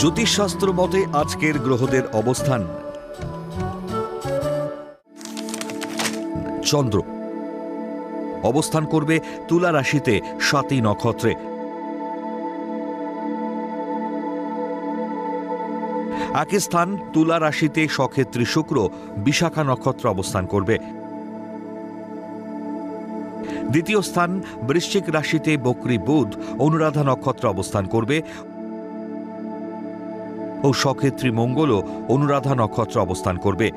জ্যোতিষশাস্ত্র মতে আজকের গ্রহদের অবস্থান। চন্দ্র। অবস্থান করবে তুলা রাশিতে, সাতই নক্ষত্রে। একই স্থান, তুলা রাশিতে সক্ষেত্রী শুক্র, বিশাখা নক্ষত্র অবস্থান করবে। দ্বিতীয় স্থান, বৃশ্চিক রাশিতে বকরি বুধ, অনুরাধা নক্ষত্র অবস্থান করবে। ও সক্ষেত্রী মঙ্গলও অনুরাধা নক্ষত্র অবস্থান করবে।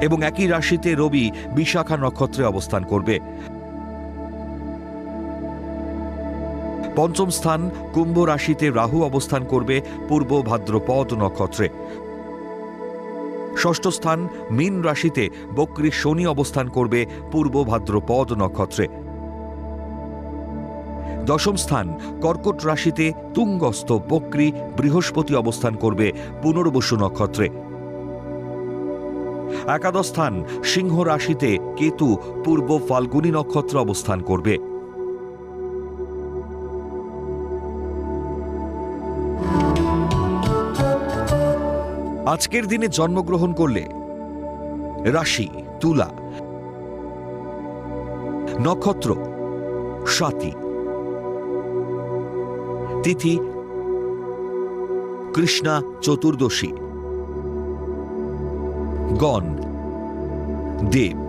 এবং একই রাশিতে রবি বিশাখা নক্ষত্রে অবস্থান করবে। পঞ্চম স্থান কুম্ভ রাশিতে রাহু অবস্থান করবে পূর্ব ভাদ্রপদ নক্ষত্রে। ষষ্ঠ স্থান মীন রাশিতে বক্রী শনি অবস্থান করবে পূর্ব ভাদ্রপদ নক্ষত্রে। দশম স্থান, কর্কট রাশিতে তুঙ্গস্থ বক্রী বৃহস্পতি অবস্থান করবে পুনর্বসু নক্ষত্রে। একাদশ স্থান, সিংহ রাশিতে কেতু পূর্ব ফাল্গুনী নক্ষত্র অবস্থান করবে। আজকের দিনে জন্মগ্রহণ করলে রাশি, তুলা, নক্ষত্র স্বাতি তিথি কৃষ্ণা চতুর্দশী। গণ দেব।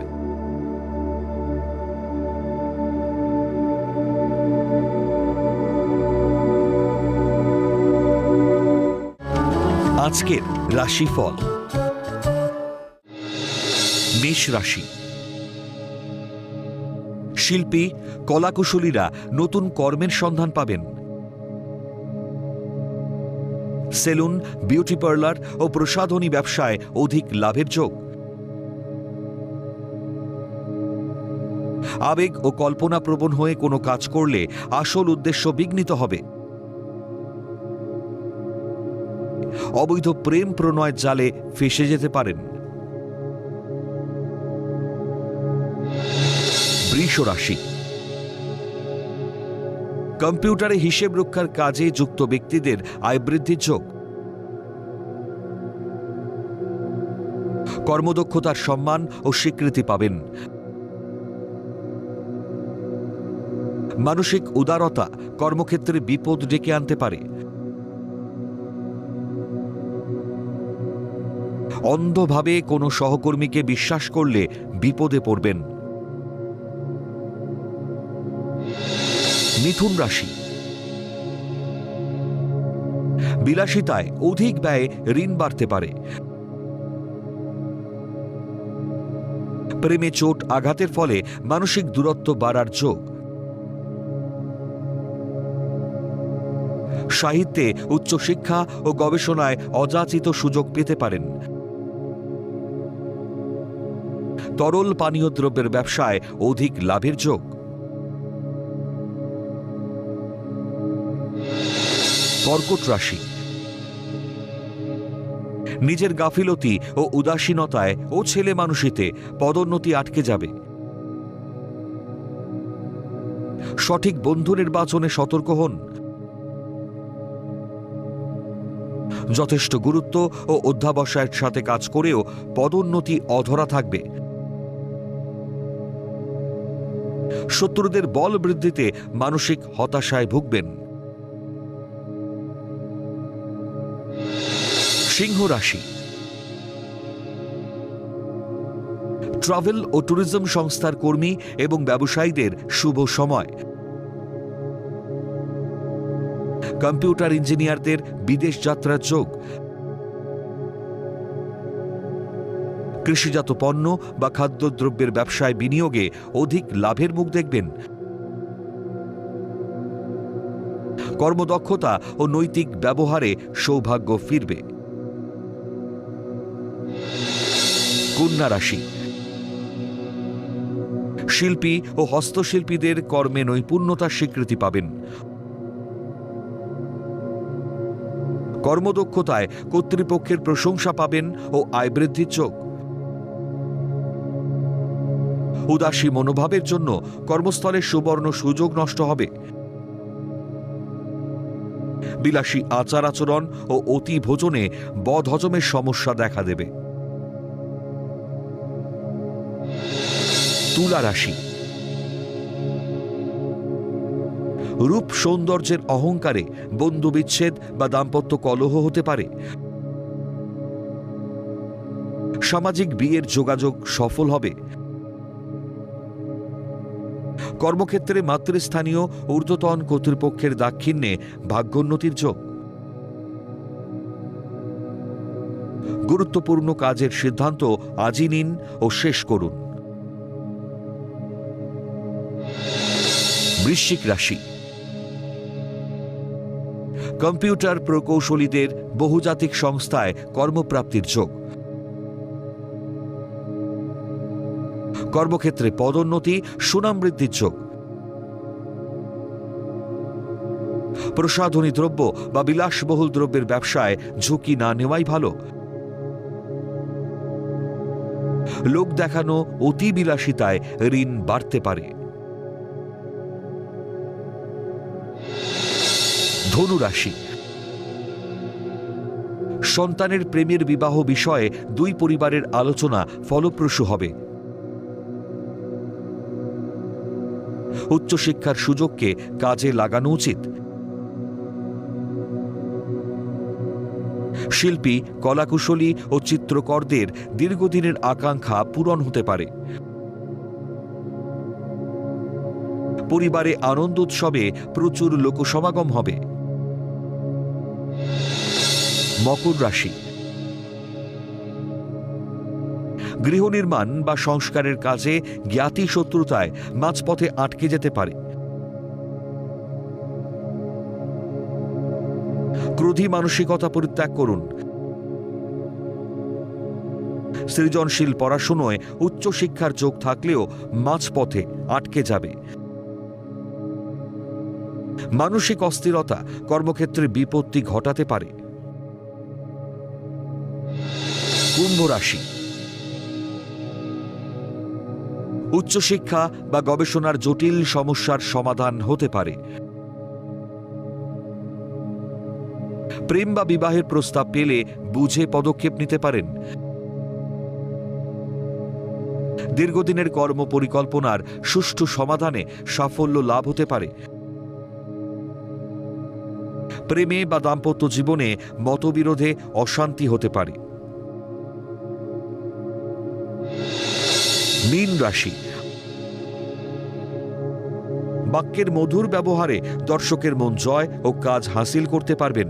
আজকের রাশিফল। মেষ রাশি। শিল্পী, কলাকুশলীরা নতুন কর্মের সন্ধান পাবেন। সেলুন, বিউটি পার্লার ও প্রসাধনী ব্যবসায় অধিক লাভের যোগ। আবেগ ও কল্পনা প্রবণ হয়ে কোনো কাজ করলে আসল উদ্দেশ্য বিঘ্নিত হবে। অবৈধ প্রেম প্রণয়ের জালে ফেসে যেতে পারেন। বৃষ রাশি কম্পিউটারে হিসেব রক্ষার কাজে যুক্ত ব্যক্তিদের আয় বৃদ্ধির যোগ। কর্মদক্ষতার সম্মান ও স্বীকৃতি পাবেন। মানসিক উদারতা কর্মক্ষেত্রে বিপদ ডেকে আনতে পারে। অন্ধভাবে কোনো সহকর্মীকে বিশ্বাস করলে বিপদে পড়বেন। মিথুন রাশি। বিলাসিতায় অধিক ব্যয়ে ঋণ বাড়তে পারে। প্রেমে চোট আঘাতের ফলে মানসিক দূরত্ব বাড়ার যোগ। সাহিত্যে উচ্চশিক্ষা ও গবেষণায় অযাচিত সুযোগ পেতে পারেন। তরল পানীয় দ্রব্যের ব্যবসায় অধিক লাভের যোগ। কর্কট রাশি নিজের গাফিলতি ও উদাসীনতায় ও ছেলে মানুষিতে পদোন্নতি আটকে যাবে। সঠিক বন্ধু নির্বাচনে সতর্ক হন। যথেষ্ট গুরুত্ব ও অধ্যাবসায়ের সাথে কাজ করেও পদোন্নতি অধরা থাকবে। শত্রুদের বল বৃদ্ধিতে মানসিক হতাশায় ভুগবেন। সিংহ রাশি। ট্রাভেল ও ট্যুরিজম সংস্থার কর্মী এবং ব্যবসায়ীদের শুভ সময়। কম্পিউটার ইঞ্জিনিয়ারদের বিদেশ যাত্রার যোগ। কৃষিজাত পণ্য বা খাদ্যদ্রব্যের ব্যবসায় বিনিয়োগে অধিক লাভের মুখ দেখবেন। কর্মদক্ষতা ও নৈতিক ব্যবহারে সৌভাগ্য ফিরবে। কন্যা রাশি। শিল্পী ও হস্তশিল্পীদের কর্মে নৈপুণ্যতার স্বীকৃতি পাবেন। কর্মদক্ষতায় কর্তৃপক্ষের প্রশংসা পাবেন ও আয় বৃদ্ধির চোখ। উদাসী মনোভাবের জন্য কর্মস্থলে সুবর্ণ সুযোগ নষ্ট হবে। বিলাসী আচার আচরণ ও অতি ভোজনে বদ হজমের সমস্যা দেখা দেবে। তুলা রাশি। রূপ সৌন্দর্যের অহংকারে বন্ধুবিচ্ছেদ বা দাম্পত্য কলহ হতে পারে। সামাজিক বিয়ের যোগাযোগ সফল হবে। কর্মক্ষেত্রে মাতৃস্থানীয় ঊর্ধ্বতন কর্তৃপক্ষের দাক্ষিণ্যে ভাগ্যোন্নতির যোগ। গুরুত্বপূর্ণ কাজের সিদ্ধান্ত আজই নিন ও শেষ করুন। বৃশ্চিক রাশি। কম্পিউটার প্রকৌশলীদের বহুজাতিক সংস্থায় কর্মপ্রাপ্তির যোগ। কর্মক্ষেত্রে পদোন্নতি সুনাম বৃদ্ধির যোগ। প্রসাধনী দ্রব্য বা বিলাসবহুল দ্রব্যের ব্যবসায় ঝুঁকি না নেওয়াই ভালো। লোক দেখানো অতি বিলাসিতায় ঋণ বাড়তে পারে। ধনু রাশি সন্তানের প্রেমের বিবাহ বিষয়ে দুই পরিবারের আলোচনা ফলপ্রসূ হবে। উচ্চশিক্ষার সুযোগকে কাজে লাগানো উচিত। শিল্পী, কলাকুশলী ও চিত্রকরদের দীর্ঘদিনের আকাঙ্ক্ষা পূরণ হতে পারে। পরিবারে আনন্দ উৎসবে প্রচুর লোকসমাগম হবে। মকর রাশি। গৃহ নির্মাণ বা সংস্কারের কাজে জ্ঞাতি শত্রুতায় মাঝপথে আটকে যেতে পারে। ক্রোধী মানসিকতা পরিত্যাগ করুন। সৃজনশীল পড়াশুনোয় উচ্চশিক্ষার যোগ থাকলেও মাঝপথে আটকে যাবে। মানসিক অস্থিরতা কর্মক্ষেত্রে বিপত্তি ঘটাতে পারে। কুম্ভ রাশি। উচ্চশিক্ষা বা গবেষণার জটিল সমস্যার সমাধান হতে পারে। প্রেম বা বিবাহের প্রস্তাব পেলে বুঝে পদক্ষেপ নিতে পারেন। দীর্ঘদিনের কর্ম পরিকল্পনার সুষ্ঠু সমাধানে সাফল্য লাভ হতে পারে। প্রেমে বা দাম্পত্য জীবনে মতবিরোধে অশান্তি হতে পারে। মীন রাশি। বাক্যের মধুর ব্যবহারে দর্শকের মন জয় ও কাজ হাসিল করতে পারবেন।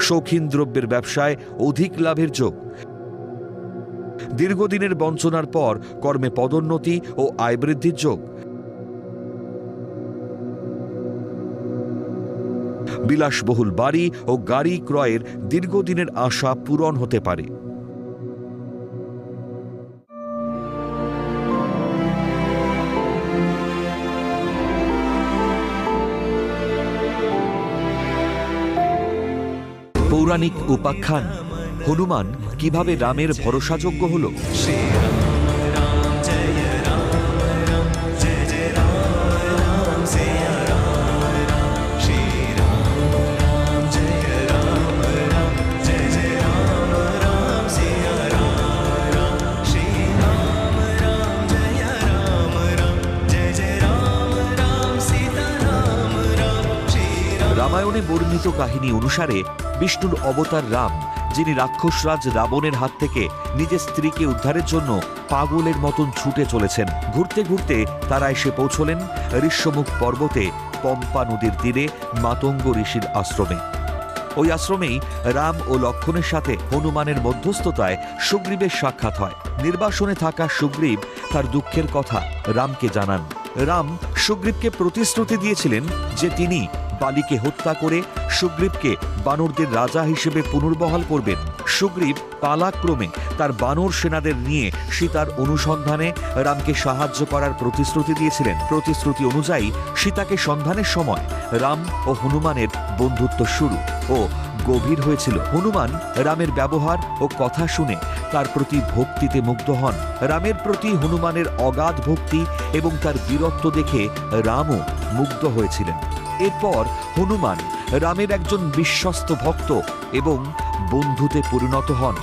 শৌখিন দ্রব্যের ব্যবসায় অধিক লাভের যোগ। দীর্ঘদিনের বঞ্চনার পর কর্মে পদোন্নতি ও আয় বৃদ্ধির যোগ। বিলাসবহুল বাড়ি ও গাড়ি ক্রয়ের দীর্ঘদিনের আশা পূরণ হতে পারে। পৌরাণিক উপাখ্যান। হনুমান কীভাবে রামের ভরসাযোগ্য হল? রামায়ণে বর্ণিত কাহিনী অনুসারে বিষ্ণুর অবতার রাম, যিনি রাক্ষসরাজ রাবণের হাত থেকে নিজের স্ত্রীকে উদ্ধারের জন্য পাগলের মতন ছুটে চলেছেন। ঘুরতে ঘুরতে তারা এসে পৌঁছলেন ঋষ্যমুখ পর্বতে পম্পা নদীর তীরে মাতঙ্গ ঋষির আশ্রমে। ওই আশ্রমেই রাম ও লক্ষণের সাথে হনুমানের মধ্যস্থতায় সুগ্রীবের সাক্ষাৎ হয়। নির্বাসনে থাকা সুগ্রীব তার দুঃখের কথা রামকে জানান। রাম সুগ্রীবকে প্রতিশ্রুতি দিয়েছিলেন যে তিনি বালিকে হত্যা করে সুগ্রীবকে বানরদের রাজা হিসেবে পুনর্বহাল করবেন। সুগ্রীব পালাক্রমে তার বানর সেনাদের নিয়ে সীতার অনুসন্ধানে রামকে সাহায্য করার প্রতিশ্রুতি দিয়েছিলেন। প্রতিশ্রুতি অনুযায়ী সীতাকে সন্ধানের সময় রাম ও হনুমানের বন্ধুত্ব শুরু ও গভীর হয়েছিল। হনুমান রামের ব্যবহার ও কথা শুনে তার প্রতি ভক্তিতে মুগ্ধ হন। রামের প্রতি হনুমানের অগাধ ভক্তি এবং তার বীরত্ব দেখে রামও মুগ্ধ হয়েছিলেন। এরপর হনুমান রামের একজন বিশ্বস্ত ভক্ত এবং বন্ধুতে পরিণত হন।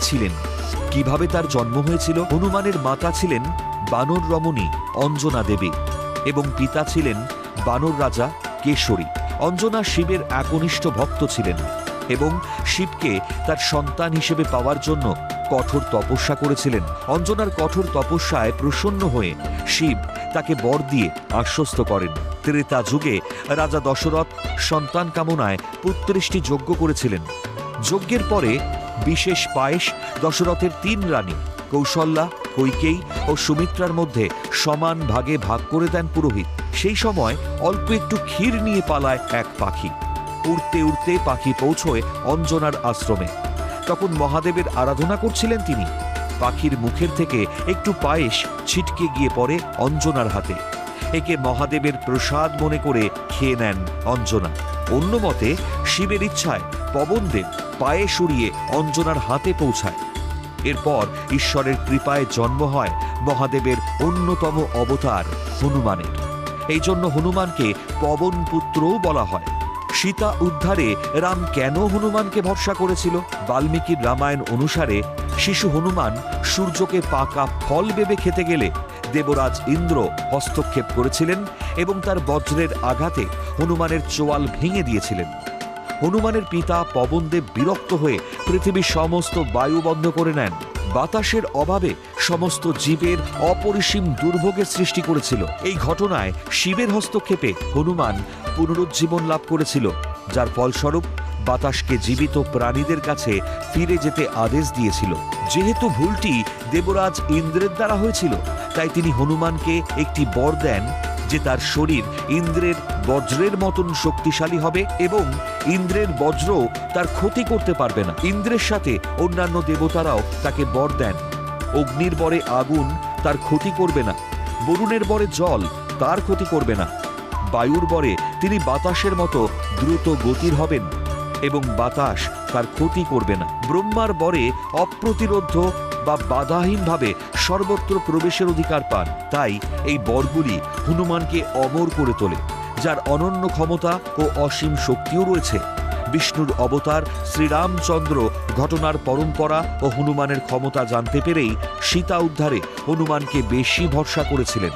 ছিলেন। কীভাবে তার জন্ম হয়েছিল? হনুমানের মাতা ছিলেন বানর রমণী অঞ্জনা দেবী এবং পিতা ছিলেন বানর রাজা কেশরী। অঞ্জনা শিবের একনিষ্ঠ ভক্ত ছিলেন এবং শিবকে তার সন্তান হিসেবে পাওয়ার জন্য কঠোর তপস্যা করেছিলেন। অঞ্জনার কঠোর তপস্যায় প্রসন্ন হয়ে শিব তাকে বর দিয়ে আশ্বস্ত করেন। ত্রেতা যুগে রাজা দশরথ সন্তান কামনায় পুত্রেষ্টি যজ্ঞ করেছিলেন। যজ্ঞের পরে বিশেষ পায়েস, দশরথের তিন রানী, কৌশল্যা, কৈকেয়ী ও সুমিত্রার মধ্যে সমান ভাগে ভাগ করে দেন পুরোহিত। সেই সময় অল্প একটু ক্ষীর নিয়ে পালায় এক পাখি। উড়তে উড়তে পাখি পৌঁছয় অঞ্জনার আশ্রমে। তখন মহাদেবের আরাধনা করছিলেন তিনি। পাখির মুখের থেকে একটু পায়েস ছিটকে গিয়ে পড়ে অঞ্জনার হাতে। একে মহাদেবের প্রসাদ মনে করে খেয়ে নেন অঞ্জনা। অন্য মতে, শিবের ইচ্ছায় পবনদেব পায়ে সরিয়ে অঞ্জনার হাতে পৌঁছায়। এরপর ঈশ্বরের কৃপায় জন্ম হয় মহাদেবের অন্যতম অবতার হনুমানের। এই জন্য হনুমানকে পবন পুত্রও বলা হয়। সীতা উদ্ধারে রাম কেন হনুমানকে ভরসা করেছিল? বাল্মীকির রামায়ণ অনুসারে শিশু হনুমান সূর্যকে পাকা ফল ভেবে খেতে গেলে দেবরাজ ইন্দ্র হস্তক্ষেপ করেছিলেন এবং তার বজ্রের আঘাতে হনুমানের চোয়াল ভেঙে দিয়েছিলেন। হনুমানের পিতা পবনদেব বিরক্ত হয়ে পৃথিবীর সমস্ত বায়ু বন্ধ করে নেন। বাতাসের অভাবে সমস্ত জীবের অপরিসীম দুর্ভোগের সৃষ্টি করেছিল। এই ঘটনায় শিবের হস্তক্ষেপে হনুমান পুনরুজ্জীবন লাভ করেছিল, যার ফলস্বরূপ বাতাসকে জীবিত প্রাণীদের কাছে ফিরে যেতে আদেশ দিয়েছিল। যেহেতু ভুলটি দেবরাজ ইন্দ্রের দ্বারা হয়েছিল, তাই তিনি হনুমানকে একটি বর দেন যে তার শরীর ইন্দ্রের বজ্রের মতন শক্তিশালী হবে এবং ইন্দ্রের বজ্র তার ক্ষতি করতে পারবে না। ইন্দ্রের সাথে অন্যান্য দেবতারাও তাকে বর দেন। অগ্নির বরে আগুন তার ক্ষতি করবে না, বরুণের বরে জল তার ক্ষতি করবে না। বায়ুর বরে তিনি বাতাসের মতো দ্রুত গতির হবেন। এবং বাতাস তার ক্ষতি করবে না। ব্রহ্মার বরে অপ্রতিরোধ্য বা বাধাহীনভাবে সর্বত্র প্রবেশের অধিকার পান। তাই এই বরগুলি হনুমানকে অমর করে তোলে, যার অনন্য ক্ষমতা ও অসীম শক্তিও রয়েছে। বিষ্ণুর অবতার শ্রীরামচন্দ্র ঘটনার পরম্পরা ও হনুমানের ক্ষমতা জানতে পেরেই সীতা উদ্ধারে হনুমানকে বেশি ভরসা করেছিলেন।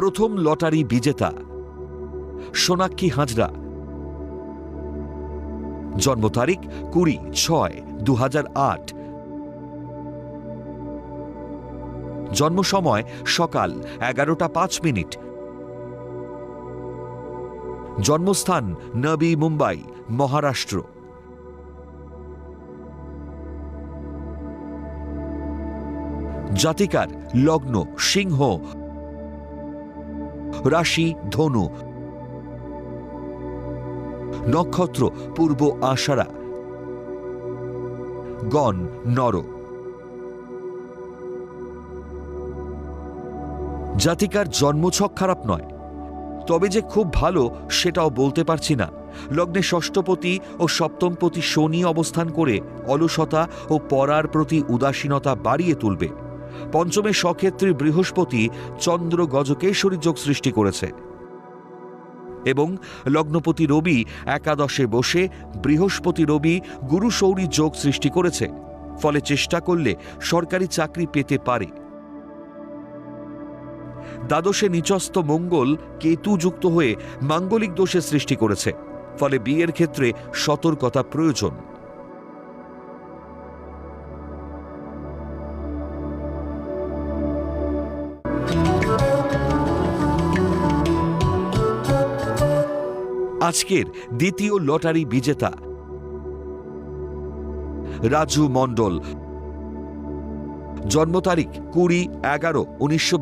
প্রথম লটারি বিজেতা, সোনাক্ষী হাজরা। জন্ম তারিখ কুড়ি ছয় দু জন্ম সময় সকাল এগারোটা পাঁচ মিনিট। জন্মস্থান নবী মুম্বাই, মহারাষ্ট্র। জাতিকার লগ্ন সিংহ রাশি ধনু। নক্ষত্র পূর্ব আষাঢ়া। গণ নর। জাতিকার জন্মছক খারাপ নয়। তবে যে খুব ভালো সেটাও বলতে পারছি না। লগ্নে ষষ্ঠপতি ও সপ্তমপতি শনি অবস্থান করে অলসতা ও পরার প্রতি উদাসীনতা বাড়িয়ে তুলবে। পঞ্চমে সক্ষেত্রী বৃহস্পতি চন্দ্র গজকেশ্বরী যোগ সৃষ্টি করেছে। এবং লগ্নপতি রবি একাদশে বসে বৃহস্পতি রবি গুরু সৌরী যোগ সৃষ্টি করেছে, ফলে চেষ্টা করলে সরকারি চাকরি পেতে পারে। দ্বাদশে নিচস্থ মঙ্গল কেতু যুক্ত হয়ে মাঙ্গলিক দোষের সৃষ্টি করেছে, ফলে বিয়ের ক্ষেত্রে সতর্কতা প্রয়োজন। আজকের দ্বিতীয় লটারি বিজেতা। রাজু মণ্ডল। জন্ম তারিখ কুড়ি এগারো উনিশশো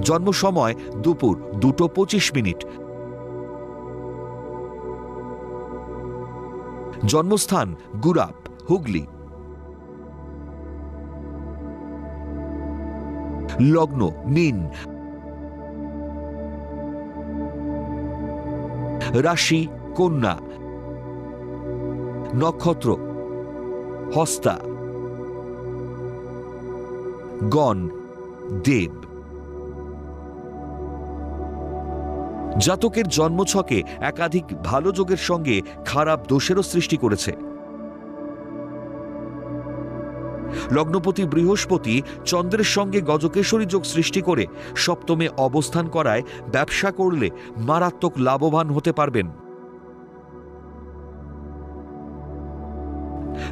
জন্ম সময় দুপুর দুটো পঁচিশ মিনিট। জন্মস্থান গুরাপ হুগলি। লগ্ন, মিন। রাশি, কন্যা। নক্ষত্র, হস্তা। গণ, দেব। জাতকের জন্মছকে একাধিক ভালো যোগের সঙ্গে খারাপ দোষেরও সৃষ্টি করেছে। লগ্নপতি বৃহস্পতি চন্দ্রের সঙ্গে গজকেশরী যোগ সৃষ্টি করে সপ্তমে অবস্থান করায় ব্যবসা করলে মারাত্মক লাভবান হতে পারবেন।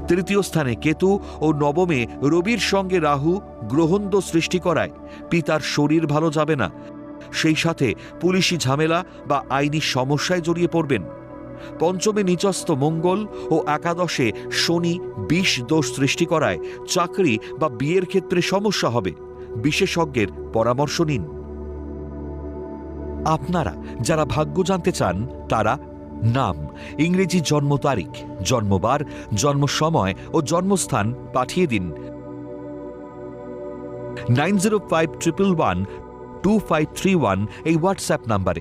তৃতীয় স্থানে কেতু ও নবমে রবির সঙ্গে রাহু গ্রহণ সৃষ্টি করায় পিতার শরীর ভালো যাবে না। সেই সাথে পুলিশি ঝামেলা বা আইনি সমস্যায় জড়িয়ে পড়বেন। পঞ্চমে নিচস্থ মঙ্গল ও একাদশে শনি বিষ দোষ সৃষ্টি করায় চাকরি বা বিয়ের ক্ষেত্রে সমস্যা হবে। বিশেষজ্ঞের পরামর্শ নিন। আপনারা যারা ভাগ্য জানতে চান, তারা নাম, ইংরেজি জন্ম তারিখ, জন্মবার, জন্ম সময় ও জন্মস্থান পাঠিয়ে দিন। Nine zero five triple one two five three one এই হোয়াটসঅ্যাপ নাম্বারে।